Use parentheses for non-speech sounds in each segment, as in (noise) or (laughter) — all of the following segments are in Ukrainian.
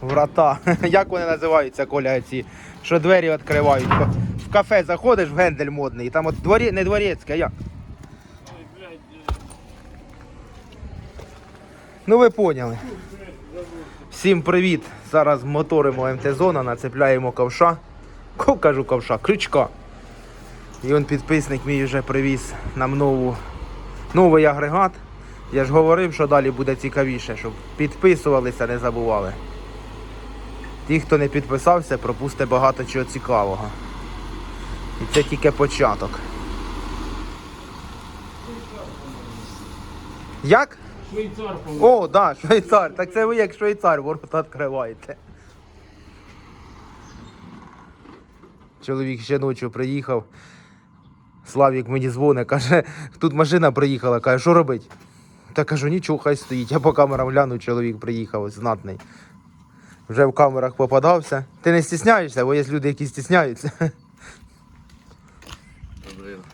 Врата. (laughs) Як вони називаються, Коля, ці, що двері відкривають. В кафе заходиш в гендель модний, там от дворі, не дворецьке, як? Ну ви поняли. Всім привіт! Зараз моторимо МТ-зона, нацепляємо ковша. Ко кажу ковша, крючка. І он підписник мій вже привіз нам нову, новий агрегат. Я ж говорив, що далі буде цікавіше, щоб підписувалися, не забували. Ті, хто не підписався, пропусте багато чого цікавого. І це тільки початок. Як? Швейцар, О, да, швейцар. Так це ви як швейцар ворота відкриваєте. Чоловік ще ночі приїхав. Славік мені дзвонить, каже, тут машина приїхала, каже, що робить? Та кажу, нічого, хай стоїть. Я по камерам гляну, чоловік приїхав, знатний. Вже в камерах попадався. Ти не стісняєшся, бо є люди, які стісняються.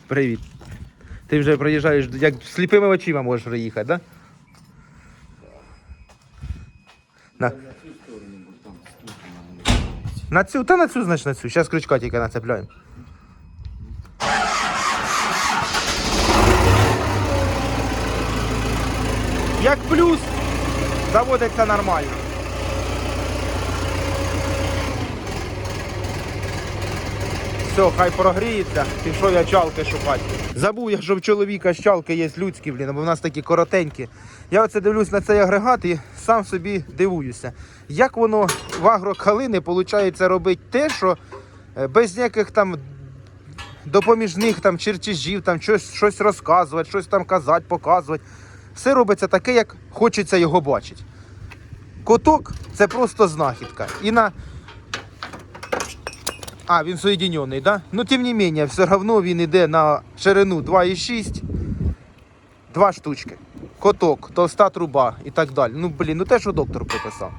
Привіт. Ти вже приїжджаєш, як сліпими очима можеш приїхати, так? Да? На. На цю, та на цю, значить на цю. Зараз крючка тільки нацепляємо. Як плюс, заводиться нормально. Все, хай прогріється, пішов я чалки шукати. Забув я, що в чоловіка щалки є людські, блін, бо в нас такі коротенькі. Я оце дивлюсь на цей агрегат і сам собі дивуюся. Як воно в агрокалини виходить робити те, що е, без ніяких там допоміжних там чертежів, там щось, щось розказувати, щось там казати, показувати. Все робиться таке, як хочеться його бачити. Коток це просто знахідка. І на а, він соєдинений, да? Ну, тим не менее, все одно він йде на ширину 2,6, два штучки. Коток, товста труба і так далі. Ну, блін, ну те, що доктор прописав.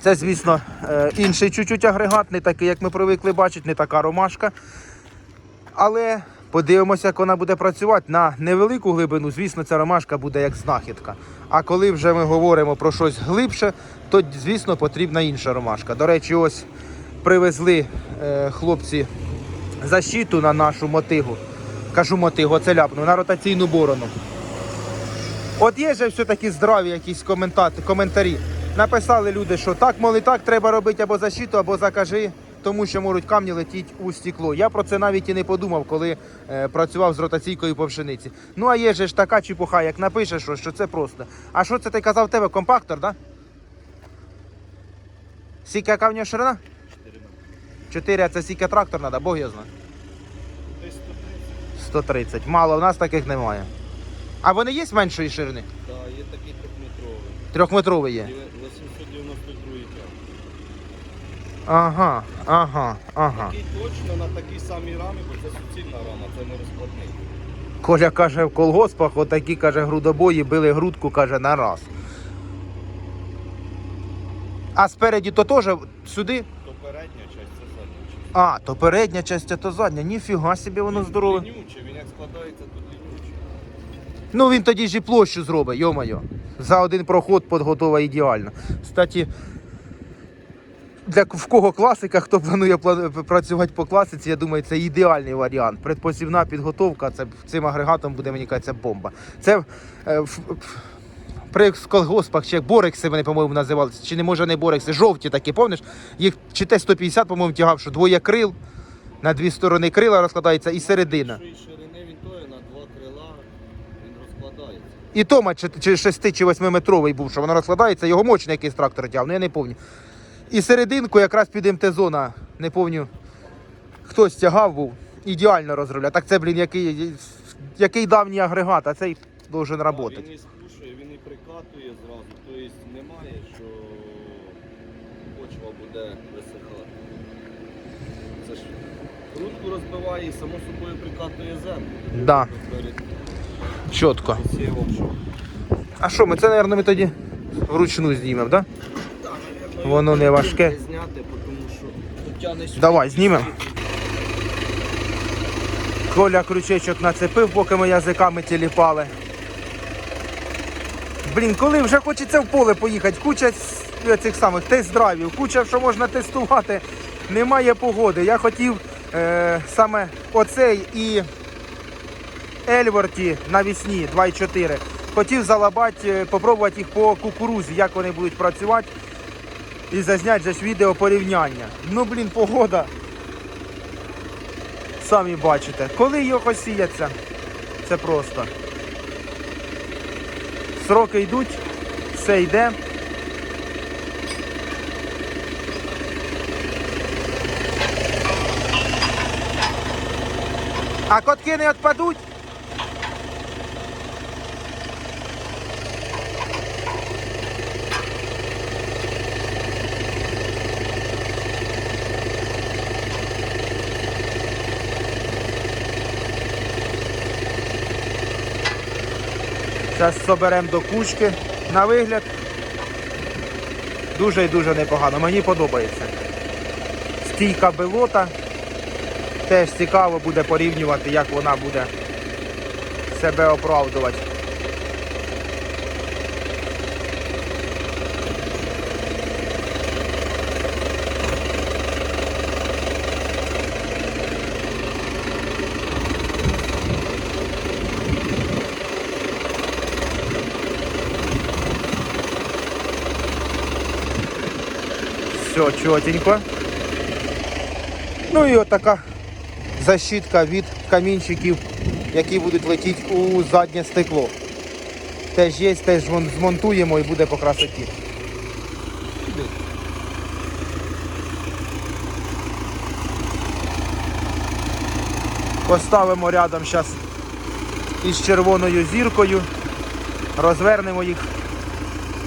Це, звісно, е, інший чуть-чуть агрегат, не такий, як ми привикли бачити, не така ромашка. Але подивимося, як вона буде працювати на невелику глибину. Звісно, ця ромашка буде як знахідка. А коли вже ми говоримо про щось глибше, то, звісно, потрібна інша ромашка. До речі, ось привезли е, хлопці защиту на нашу мотигу. Кажу мотигу, це ляпну, на ротаційну борону. От є же все-таки здраві якісь коментарі. Написали люди, що так, мол, і так треба робити або защиту, або закажи, тому що можуть камні летіти у стекло. Я про це навіть і не подумав, коли е, працював з ротаційкою по пшениці. Ну а є же ж така чепуха, як напишеш, що, що це просто. А що це ти казав тебе? Компактор, так? Да? Скільки яка в нього ширина? 4, а це скільки трактор треба, Бог його знає. 130. Мало, в нас таких немає. А вони є меншої ширини? Так, є такий трьохметровий. Трьохметровий є. Є 892 тяг. Ага, ага, ага. Такий точно на такій самій рамі, бо це суцільна рама, це не розкладний. Коля каже, в колгоспах отакі, каже, грудобої били грудку, каже, на раз. А спереді то теж сюди? То передня часть, це задня часть. А, то передня частина, то задня. Ніфіга собі воно здорове. Лінюче, він як складається, тут лінюче. Ну він тоді ж і площу зробить, йо-моє. За один проход підготова ідеально. Кстати, для в кого класика, хто планує працювати по класиці, я думаю, це ідеальний варіант. Предпосівна підготовка, це цим агрегатом буде мені кажеться бомба. Це е, в- при колгоспах чи як борекси вони, по-моєму, називалися, чи не може не борекси, жовті такі, помниш? Їх чи Т-150, по-моєму, тягав, що двоє крил, на дві сторони крила розкладається і середина. Ширини він тої на два крила, він розкладається. І Тома чи, чи 6 чи 8 метровий був, що воно розкладається, його мощний якийсь трактор тягав, ну я не пам'ятаю. І серединку якраз під МТ-зона, не пам'ятаю, хтось тягав був, ідеально розробляв. Так це, блін, який, який давній агрегат, а цей должен А, працювати. Він і спушує, він і прикатує зразу, тобто немає, що почва буде висихати. Це ж грудку розбиває і само собою прикатує землю. Да. Чітко. А що, ми це, мабуть, ми тоді вручну знімемо, так? Да? Воно не важке. Давай, знімемо. Коля крючечок нацепив, поки ми язиками тіліпали. Блін, коли вже хочеться в поле поїхати, куча цих самих тест-драйвів, куча, що можна тестувати. Немає погоди. Я хотів е, саме оцей і Ельворті навісні 2,4. Хотів залабати, е, попробувати їх по кукурузі, як вони будуть працювати. І зазняти же ж відео порівняння. Ну, блін, погода. Самі бачите. Коли його сіяться, це просто. Сроки йдуть, все йде. А котки не відпадуть? Зараз соберемо до кучки. На вигляд дуже і дуже непогано. Мені подобається. Стійка белота. Теж цікаво буде порівнювати, як вона буде себе оправдувати. Все чотенько. Ну і отака защитка від камінчиків, які будуть летіти у заднє стекло. Теж є, теж змонтуємо і буде по красоті. Поставимо рядом зараз із червоною зіркою, розвернемо їх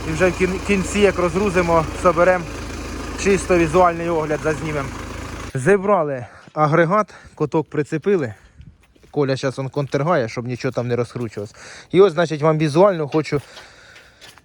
і вже в кінці, як розгрузимо, соберемо чисто візуальний огляд зазнімемо. Зібрали агрегат, коток прицепили. Коля зараз он контергає, щоб нічого там не розкручувалось. І ось, значить, вам візуально хочу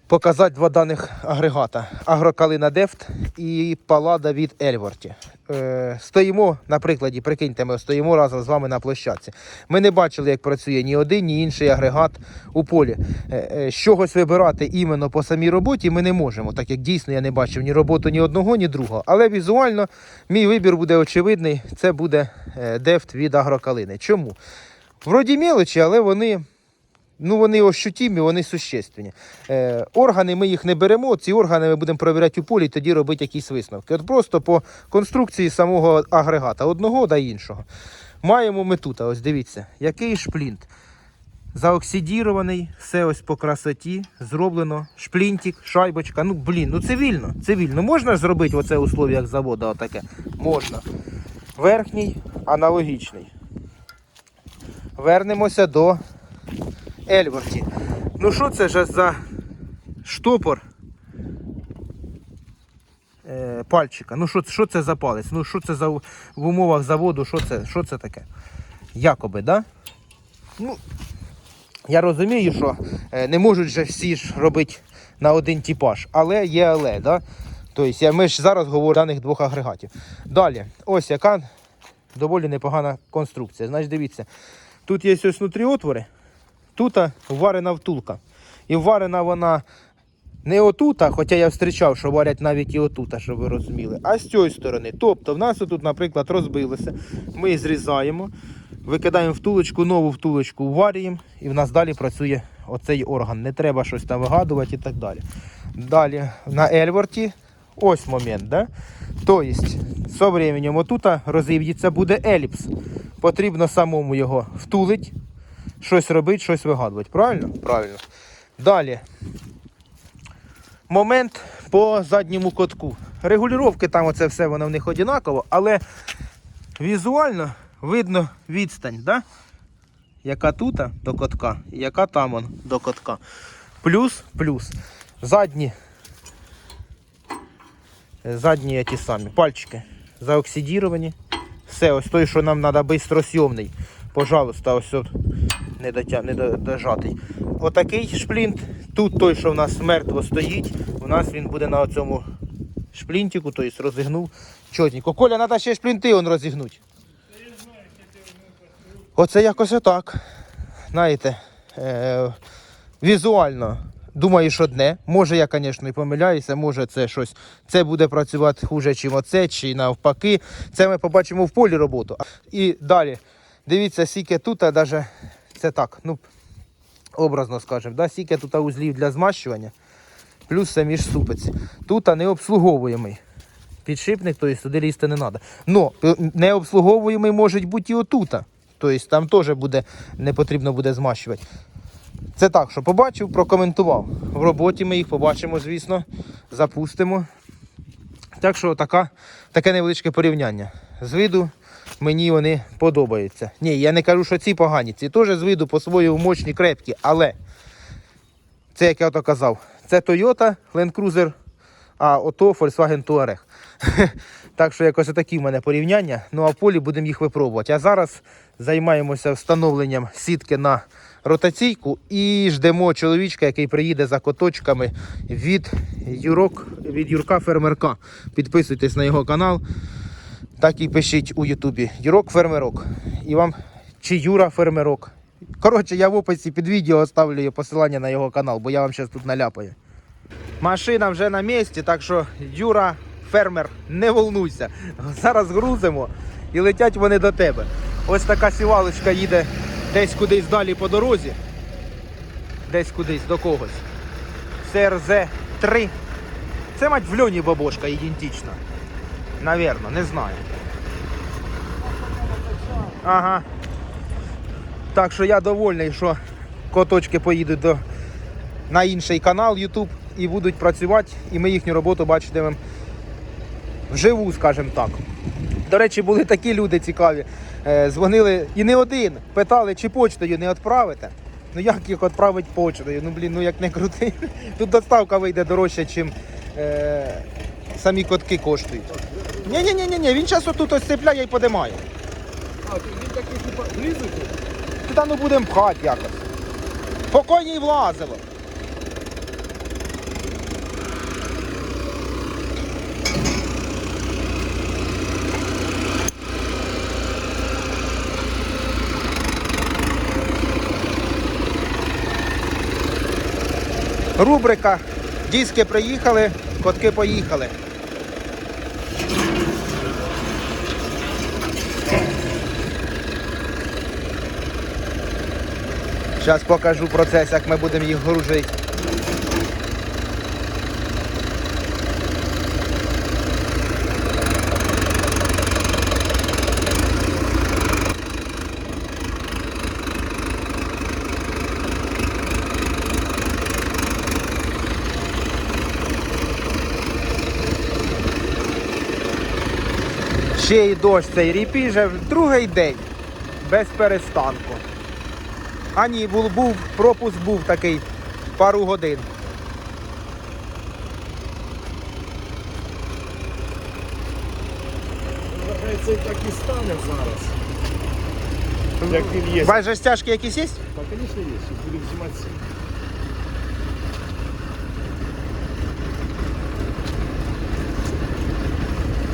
показати два даних агрегата. Агрокалина Дефт і палада від Ельворті. Е, стоїмо, на прикладі, прикиньте, ми стоїмо разом з вами на площадці. Ми не бачили, як працює ні один, ні інший агрегат у полі. Е, е, з чогось вибирати іменно по самій роботі ми не можемо, так як дійсно я не бачив ні роботу ні одного, ні другого. Але візуально мій вибір буде очевидний. Це буде е, Дефт від агрокалини. Чому? Вроді мелочі, але вони Ну, вони ощутімі, вони существенні. Е, органи ми їх не беремо, ці органи ми будемо перевіряти у полі і тоді робити якісь висновки. От просто по конструкції самого агрегата, одного до іншого. Маємо ми тут, ось дивіться, який шплінт. Заоксидірований, все ось по красоті, зроблено, шплінтик, шайбочка. Ну, блін, ну цивільно, цивільно. Можна ж зробити в оце условіях заводу отаке? Можна. Верхній аналогічний. Вернемося до Ельворті. Ну що це ж за штопор е, пальчика? Ну що, це за палець? Ну що це за в умовах заводу? Що це, це таке? Якоби, да? Ну, я розумію, що е, не можуть же всі ж робити на один типаж, але є але, да? Тобто ми ж зараз говоримо даних двох агрегатів. Далі, ось яка доволі непогана конструкція. Значить, дивіться, тут є ось внутрі отвори, тут варена втулка. І варена вона не отута, хоча я зустрічав, що варять навіть і отута, щоб ви розуміли, а з цієї сторони. Тобто в нас тут, наприклад, розбилося. Ми зрізаємо, викидаємо втулочку, нову втулочку варюємо, і в нас далі працює оцей орган. Не треба щось там вигадувати і так далі. Далі на Ельворті ось момент. Да? Тобто, з временем отута розіб'ється буде еліпс. Потрібно самому його втулити, щось робити, щось вигадувати. Правильно? Правильно. Далі. Момент по задньому котку. Регулювання там оце все воно в них однаково, але візуально видно відстань, да? яка тут до котка, яка там он до котка. Плюс, плюс. Задні. е, Задні ті самі пальчики заоксидіровані. Все, ось той, що нам треба бистросйомний. Пожалуйста, ось от не, дотя... не дожатий. Отакий шплінт. Тут той, що в нас мертво стоїть, у нас він буде на цьому шплінтику, тобто розігнув чотенько. Коля, треба ще шплінти он розігнути. Оце якось отак. Знаєте, е- візуально Думаю, що одне. Може, я, звісно, і помиляюся, може це щось. Це буде працювати хуже, чим оце, чи навпаки. Це ми побачимо в полі роботу. І далі. Дивіться, скільки тут, а даже це так, ну, образно скажемо, да, скільки тут узлів для змащування, плюс самі ж ступиці. Тут не обслуговуємий підшипник, тобто туди лізти не треба. Но е, необслуговуємий може бути і отута. Тобто там теж буде, не потрібно буде змащувати. Це так, що побачив, прокоментував. В роботі ми їх побачимо, звісно, запустимо. Так що така, таке невеличке порівняння. З виду мені вони подобаються. Ні, я не кажу, що ці погані. Ці теж з виду по-своєму мощні, крепкі, але це, як я ото казав, це Toyota Land Cruiser, а ото Volkswagen Touareg. (laughs) так що якось такі в мене порівняння. Ну а в полі будемо їх випробувати. А зараз займаємося встановленням сітки на ротаційку і ждемо чоловічка, який приїде за коточками від Юрок, від Юрка Фермерка. Підписуйтесь на його канал. Так і пишіть у Ютубі. Юрок Фермерок. І вам чи Юра Фермерок. Коротше, я в описі під відео оставлю посилання на його канал, бо я вам зараз тут наляпаю. Машина вже на місці, так що Юра, фермер, не волнуйся. Зараз грузимо і летять вони до тебе. Ось така сівалочка їде десь кудись далі по дорозі. Десь кудись до когось. СРЗ-3. Це мать в льоні бабошка ідентична. Навірно, не знаю. Ага. Так що я довольний, що коточки поїдуть до, на інший канал YouTube і будуть працювати, і ми їхню роботу бачитимемо вживу, скажімо так. До речі, були такі люди цікаві. Е, дзвонили і не один, питали, чи почтою не відправите. Ну як їх відправити почтою? Ну блін, ну як не крути. Тут доставка вийде дорожче, ніж е, самі котки коштують. Ні, ні, ні, ні, ні, він зараз отут ось цепляє і подимає. А, він такий типа ризики? Туди ну будемо пхати якось. Покойні влазило. Рубрика Диски приїхали, котки поїхали. Зараз покажу процес, як ми будемо їх гружити. Ще й дощ цей ріпіже в другий день без перестанку. А ні, був, був пропуск був такий пару годин. Це так і стане зараз. Як він є. Бачиш, стяжки якісь є? Так, звісно, є. Будемо знімати.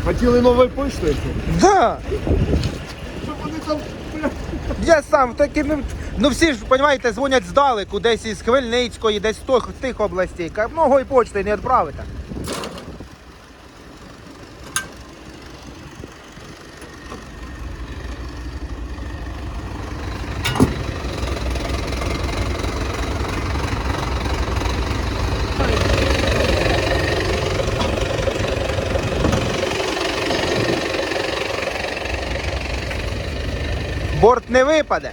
Хотіли нової почти? Да. Щоб вони там Я сам таким. Ну, всі ж, розумієте, дзвонять здалеку, десь із Хмельницької, десь з тих, областей. Кажуть, Многої почти не відправите. Борт не випаде.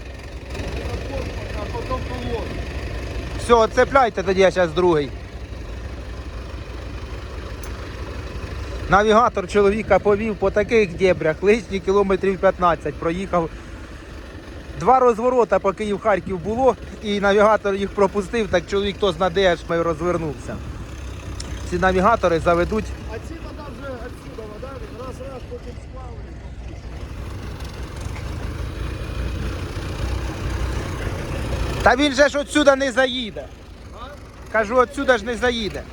Все, оцепляйте тоді я зараз другий. Навігатор чоловіка повів по таких дебрях, лишні кілометрів 15 проїхав. Два розворота по Київ-Харків було, і навігатор їх пропустив, так чоловік то знаде, аж ми розвернувся. Ці навігатори заведуть. А ці Та він же ж отсюда не заїде. Кажу, отсюда ж не заїде.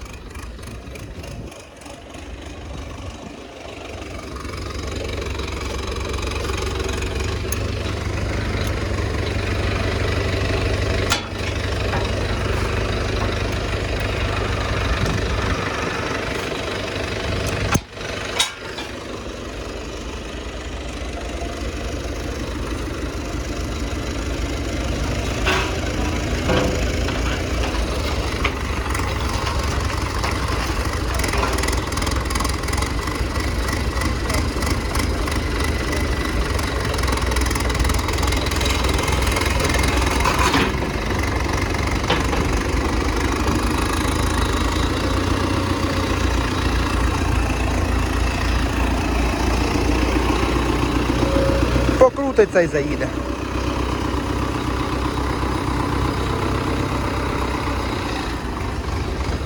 І заїде.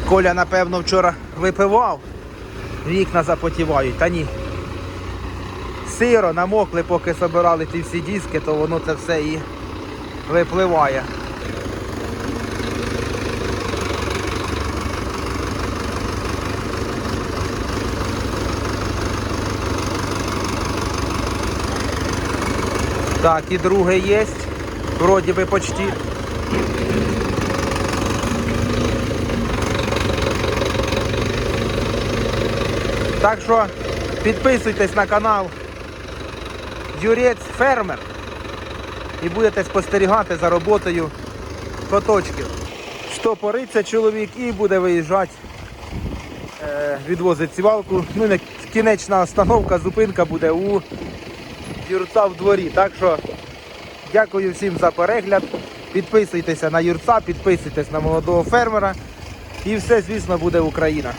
Коля, напевно, вчора випивав, вікна запотівають, та ні. Сиро, намокли, поки собирали ті всі диски, то воно це все і випливає. Так, і друге є. Вроді би почти. Так що підписуйтесь на канал Юрець Фермер і будете спостерігати за роботою коточків. Штопориться чоловік і буде виїжджати, е, відвозить сівалку. Ну, не кінечна остановка, зупинка буде у Юрца в дворі. Так що дякую всім за перегляд. Підписуйтеся на Юрца, підписуйтесь на молодого фермера. І все, звісно, буде Україна.